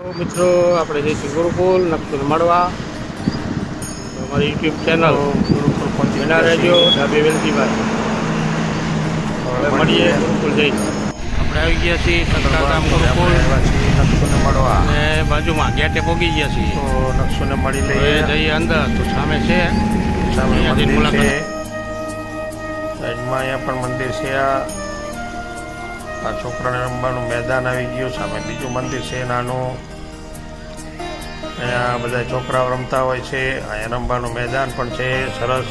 મિત્રો આપણે જઈશું ગુરુકુલ નકશુલ મળવા અમારી યુટ્યુબ ચેનલ ગુરુકુલ પહોંચી વિના રહેજો. ડાબી વેલજીભાઈ. મળીએ ગુરુકુલ જઈ. આપણે આવી ગયા છીએ આપણે ગુરુકુલ મળવા અને બાજુમાં ગેટે પહોંચી ગયા છીએ. તો નકશુને મળી લઈએ. જઈએ અંદર. તો સામે છે. સામે મંદિર છે. સાઈડમાં અહીંયા પણ મંદિર છે આ. આ છોકરાને રમવાનું મેદાન આવી ગયું, સામે બીજું મંદિર છે નાનું. અહીંયા બધા છોકરાઓ રમતા હોય છે, અહીંયા રમવાનું મેદાન પણ છે, સરસ.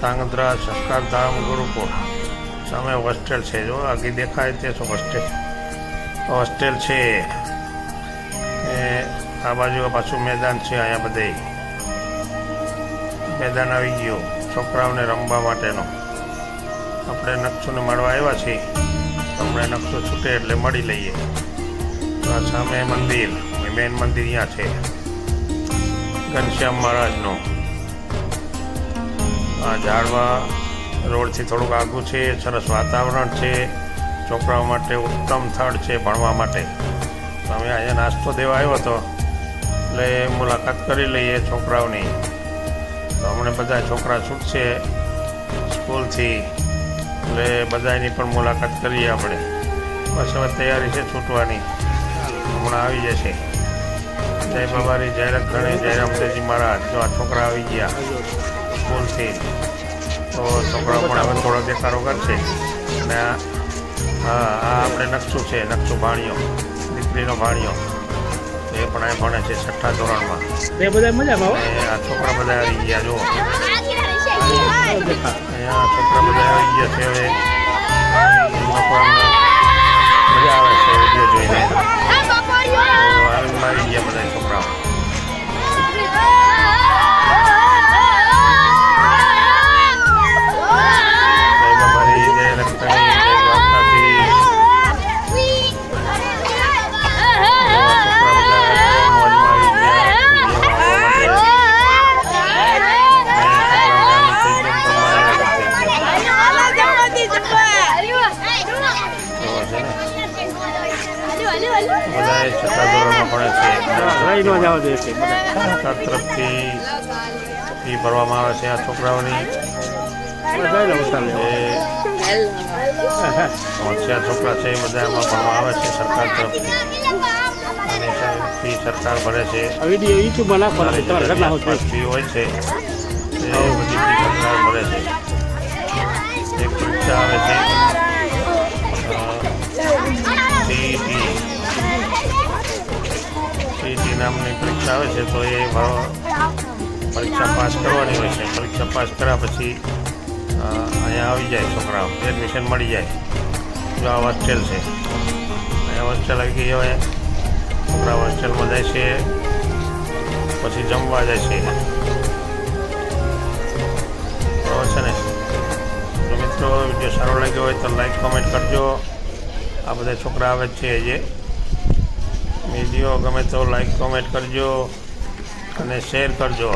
તાંગધ્રા સંસ્કારધામ ગુરુકુળ. સામે હોસ્ટેલ છે, જો આગળ દેખાય તે શું હોસ્ટેલ હોસ્ટેલ છે. એ આ બાજુ પાછું મેદાન છે અહીંયા બધે. મેદાન આવી ગયું, છોકરાઓને રમવા માટેનો. આપણે નકશુને મળવા આવ્યા છીએ. તમને નકશો છૂટે એટલે મળી લઈએ. આ સામે મંદિર મેન મંદિર અહીંયા છે. ઘનશ્યામ મહારાજનું. આ ઝાડવા રોડથી થોડુંક આગું છે, સરસ વાતાવરણ છે, છોકરાઓ માટે ઉત્તમ સ્થળ છે ભણવા માટે. અમે અહીંયા નાસ્તો દેવા આવ્યો હતો. એટલે મુલાકાત કરી લઈએ છોકરાઓની. તો હમણાં બધા છોકરા છૂટશે સ્કૂલથી. એટલે બધાની પણ મુલાકાત કરીએ આપણે. બસ હવે તૈયારી છે છૂટવાની. હમણાં આવી જશે. જય બાબારી જય રખણી જય રામદેવજી મહારાજ. જો આ છોકરા આવી ગયા સ્કૂલથી તો છોકરાઓ પણ હવે થોડો દેખાડો કરશે અને આ હા આ આપણે નકશો છે નકશો ભાણિયો દીકરીનો ભાણિયો. એ પણ એ ભણે છે છઠ્ઠા ધોરણમાં. એ બધા મજામાં આ છોકરા બધા આવી ગયા જો છોકરા બધા આવી ગયા બધા છઠ્ઠા ધોરણમાં ભણે છે સરકાર તરફથી ફી ભરવામાં આવે છે આ છોકરાઓની. હોશિયાર છોકરા છે એ બધા એમાં ભણવા આવે છે સરકાર તરફથી. અને ફી સરકાર ભરે છે. ફી હોય છે. એ બધી ફી સરકાર ભરે છે. એક પરીક્ષા આવે છે. નામની પરીક્ષા આવે છે, તો એ પરીક્ષા પાસ કરવાની હોય છે. પરીક્ષા પાસ કર્યા પછી અહીંયા આવી જાય છોકરાઓ. એડમિશન મળી જાય. જો આ હોસ્ટેલ છે. અહીંયા હોસ્ટેલ આવી ગઈ હવે. છોકરા હોસ્ટેલમાં જાય છે. પછી જમવા જાય છે. બરાબર છે ને? તો મિત્રો, વીડિયો સારો લાગ્યો હોય તો લાઈક, કોમેન્ટ કરજો. આ બધા છોકરા આવે જ છે જે વીડિયો ગમે તો લાઈક કોમેન્ટ કરજો અને શેર કરજો.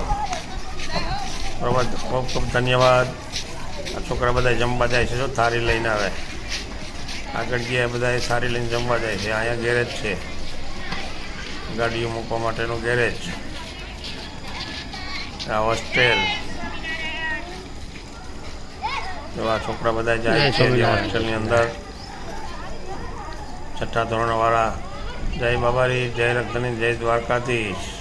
બરાબર? ખૂબ ખૂબ ધન્યવાદ. આ છોકરા બધા જમવા જાય છે જો થારી લઈને આવે. આગળ ગયા બધા સારી લઈને જમવા જાય છે. અહીંયા ગેરેજ છે. ગાડીઓ મૂકવા માટેનું ગેરેજ આ હોસ્ટેલ એવા છોકરા બધા જાય છે હોસ્ટેલની અંદર. છઠ્ઠા ધોરણવાળા જય બાબારી જય રક્તની જય દ્વારકાધીશ.